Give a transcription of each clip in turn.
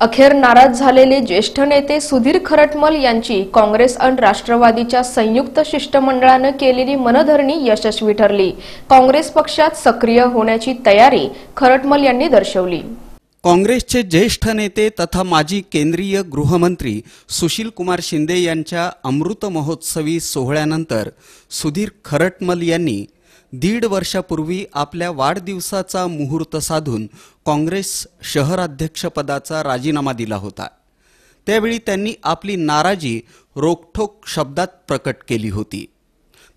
अखेर नाराज झालेले ज्येष्ठ नेते सुधीर खरटमल यांची काँग्रेस आणि राष्ट्रवादीच्या संयुक्त शिष्टमंडळानं केलेली मनधरणी यशस्वी ठरली. काँग्रेस पक्षात सक्रिय होण्याची तयारी खरटमल यांनी दर्शवली. काँग्रेसचे ज्येष्ठ नेते तथा माजी केंद्रीय गृहमंत्री सुशील कुमार शिंदे यांच्या अमृत महोत्सवी सोहळ्यानंतर सुधीर खरटमल यांनी दीड वर्षापूर्वी आपल्या वाढदिवसाचा मुहूर्त साधून काँग्रेस शहराध्यक्षपदाचा राजीनामा दिला होता. त्यावेळी त्यांनी आपली नाराजी रोखठोक शब्दात प्रकट केली होती.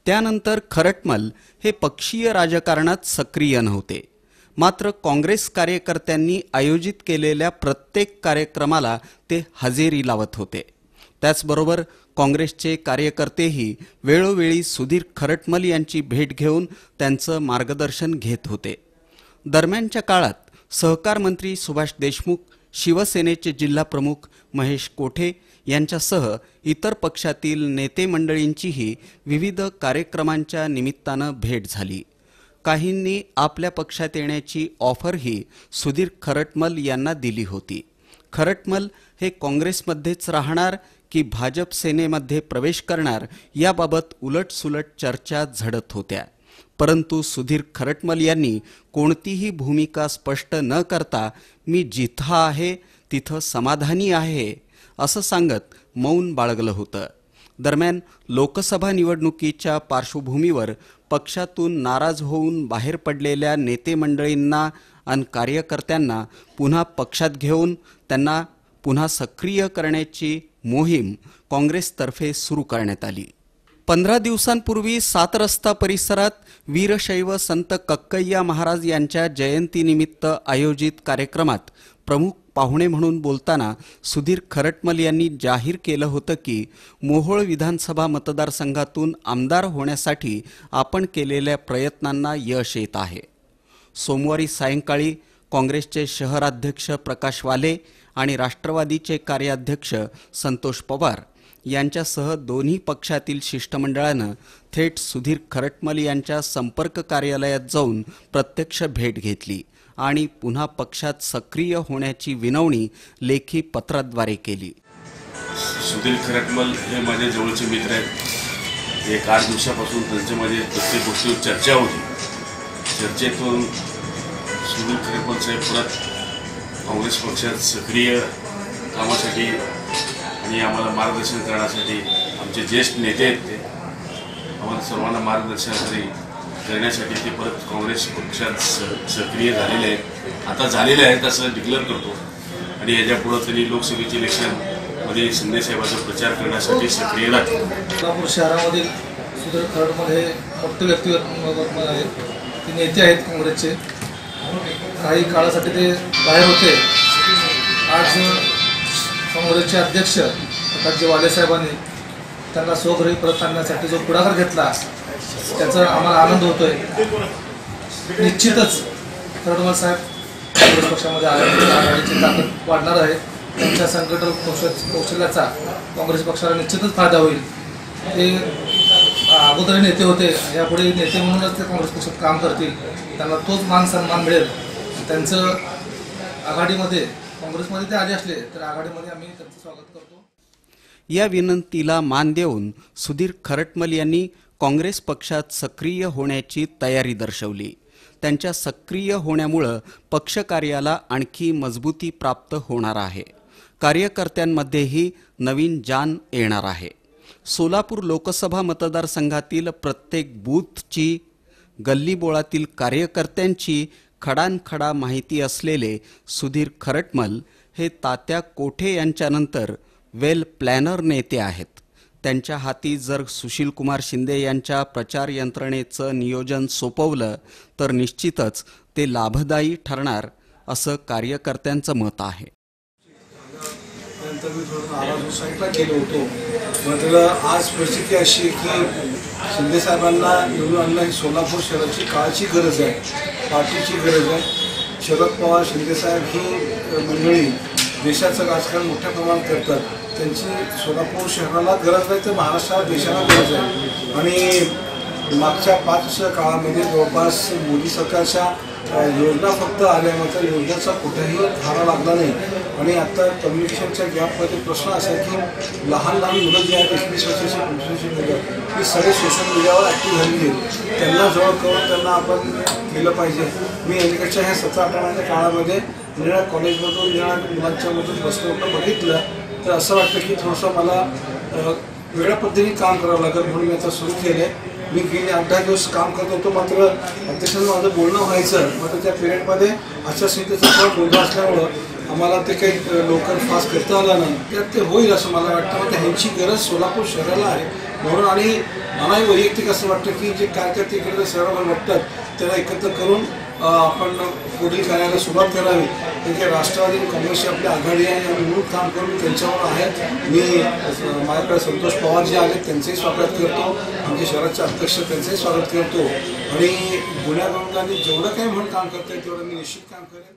त्यानंतर खरटमल हे पक्षीय राजकारणात सक्रिय नव्हते. मात्र काँग्रेस कार्यकर्त्यांनी आयोजित केलेल्या प्रत्येक कार्यक्रमाला ते हजेरी लावत होते. त्याचबरोबर काँग्रेसचे कार्यकर्तेही वेळोवेळी सुधीर खरटमल यांची भेट घेऊन त्यांचं मार्गदर्शन घेत होते. दरम्यानच्या काळात सहकार मंत्री सुभाष देशमुख शिवसेनेचे जिल्हाप्रमुख महेश कोठे यांच्यासह इतर पक्षातील नेते मंडळींचीही विविध कार्यक्रमांच्या निमित्तानं भेट झाली. काहींनी आपल्या पक्षात येण्याची ऑफरही सुधीर खरटमल यांना दिली होती. खरटमल हे काँग्रेसमध्येच राहणार की भाजप सेनेमध्ये प्रवेश करणार याबाबत उलटसुलट चर्चा झडत होत्या. परंतु सुधीर खरटमल यांनी कोणतीही भूमिका स्पष्ट न करता मी जिथं आहे तिथं समाधानी आहे असं सांगत मौन बाळगलं होतं. दरम्यान लोकसभा निवडणुकीच्या पार्श्वभूमीवर पक्षातून नाराज होऊन बाहेर पडलेल्या नेते मंडळींना आणि कार्यकर्त्यांना पुन्हा पक्षात घेऊन त्यांना पुन्हा सक्रिय करण्याची मोहीम काँग्रेसतर्फे सुरू करण्यात आली. पंधरा दिवसांपूर्वी सात रस्ता परिसरात वीरशैव संत कक्कय्या महाराज यांच्या जयंतीनिमित्त आयोजित कार्यक्रमात प्रमुख पाहुणे म्हणून बोलताना सुधीर खरटमल यांनी जाहीर केलं होतं की मोहोळ विधानसभा मतदारसंघातून आमदार होण्यासाठी आपण केलेल्या प्रयत्नांना यश येत आहे. सोमवारी सायंकाळी काँग्रेसचे शहराध्यक्ष प्रकाश वाले आणि राष्ट्रवादीचे कार्याध्यक्ष संतोष पवार यांच्यासह दोन्ही पक्षातील शिष्टमंडळानं थेट सुधीर खरटमल यांच्या संपर्क कार्यालयात जाऊन प्रत्यक्ष भेट घेतली आणि पुन्हा पक्षात सक्रिय होण्याची विनवणी लेखी पत्राद्वारे केली. सुधीर खरटमल हे माझे जवळचे मित्र आहेत. एक आठ दिवसापासून त्यांच्यामध्ये प्रत्येक गोष्टीवर चर्चा होती. चर्चेतून सुनील खरटमल साहेब परत काँग्रेस पक्षात सक्रिय कामासाठी आणि आम्हाला मार्गदर्शन करण्यासाठी आमचे ज्येष्ठ नेते आहेत ते. आम्हाला सर्वांना मार्गदर्शनासाठी करण्यासाठी ते परत काँग्रेस पक्षात स सक्रिय झालेले आहेत. आता झालेले आहेत असं डिक्लेअर करतो. आणि याच्या पुढं त्यांनी लोकसभेचे इलेक्शनमध्ये शिंदेसाहेबाचा प्रचार करण्यासाठी सक्रिय राहतील सोलापूर शहरामधील सुधीर खरडमल हे मोठे व्यक्तिमत्व आहेत. ते नेते आहेत काँग्रेसचे. काही काळासाठी ते बाहेर होते. आज काँग्रेसचे अध्यक्ष प्रकाशजी वालेसाहेबांनी त्यांना स्वगृही परत आणण्यासाठी जो पुढाकार घेतला त्याचा आम्हाला आनंद होतोय. निश्चितच खरडमल साहेब काँग्रेस पक्षामध्ये आघाडीची ताकद वाढणार आहे. त्यांच्या संकट कौशल कौशल्याचा काँग्रेस पक्षाला निश्चितच फायदा होईल. ते अगोदरही नेते होते. यापुढे नेते म्हणूनच ते काँग्रेस पक्षात काम करतील. त्यांना तोच मान सन्मान मिळेल. त्यांचं आघाडीमध्ये काँग्रेसमध्ये ते आले असले तर आघाडीमध्ये आम्ही त्यांचं स्वागत करतो. या विनंतीला मान देऊन सुधीर खरटमल यांनी काँग्रेस पक्षात सक्रिय होण्याची तयारी दर्शवली. त्यांच्या सक्रिय होण्यामुळं पक्षकार्याला आणखी मजबूती प्राप्त होणार आहे. कार्यकर्त्यांमध्येही नवीन जान येणार आहे. सोलापूर लोकसभा मतदारसंघातील प्रत्येक बूथची गल्लीबोळातील कार्यकर्त्यांची खडानखडा माहिती असलेले सुधीर खरटमल हे तात्या कोठे यांच्यानंतर वेल प्लॅनर नेते आहेत. त्यांच्या हाती जर सुशीलकुमार शिंदे यांच्या प्रचार यंत्रणेचं नियोजन सोपवलं तर निश्चितच ते लाभदायी ठरणार असं कार्यकर्त्यांचं मत आहे. नंतर मी थोडं आवाज साईडला केलो होतो. मात्र आज परिस्थिती अशी आहे की शिंदेसाहेबांना निवडून आणणं ही सोलापूर शहराची काळाची गरज आहे पार्टीची गरज आहे. शरद पवार शिंदेसाहेब ही मंडळी देशाचं राजकारण मोठ्या प्रमाणात करतात. त्यांची सोलापूर शहराला गरज नाही तर महाराष्ट्राला देशाला गरज आहे. आणि मागच्या पाच वर्ष काळामध्ये जवळपास मोदी सरकारच्या योजना फक्त आल्या मात्र योजनेचा कुठेही धारा लागला नाही. आणि आता कम्युनिकेशनच्या गॅपमध्ये प्रश्न असा आहे की लहान लहान मुलं जी आहेत एकवीस वर्षाची पंचवीस मुलं ही सगळे सोशल मीडियावर ॲक्टिव्ह झालेली आहेत. त्यांना जवळ करून त्यांना आपण केलं पाहिजे. मी अलीकडच्या ह्या सतरा अठराच्या काळामध्ये निळ्या कॉलेजमधून निळ्या मुलांच्यामधून बसलं बघितलं. तर असं वाटतं की थोडंसं मला वेगळ्या पद्धतीने काम करावं लागेल म्हणून मी आता सुरू केलं आहे मी गेले आठ दहा दिवस काम करत होतो मात्र अध्यक्षांना माझं बोलणं व्हायचं. मात्र त्या पिरियडमध्ये आचारसंहितेचा थोडा बोलणं असल्यामुळं आम्हाला ते काही लोकल फास्ट करता आलं नाही. त्यात ते होईल असं मला वाटतं. मग ह्यांची गरज सोलापूर शहराला आहे. म्हणून आणि मलाही वैयक्तिक असं वाटतं की जे कार्यकर्ते इकडे शहरावर वाटतात त्याला एकत्र करून आपण पुढील कार्याला सुरुवात करावी. म्हणजे राष्ट्रवादी काँग्रेसची आपली आघाडी आहे. आणि म्हणून काम करून त्यांच्यावर आहे मी माझ्याकडे संतोष पवार जे आले त्यांचंही स्वागत करतो. आमचे शहराचे अध्यक्ष त्यांचंही स्वागत करतो. आणि गुन्हेगारांनी जेवढं काही म्हणून काम करता येईल तेवढं मी निश्चित काम करेन.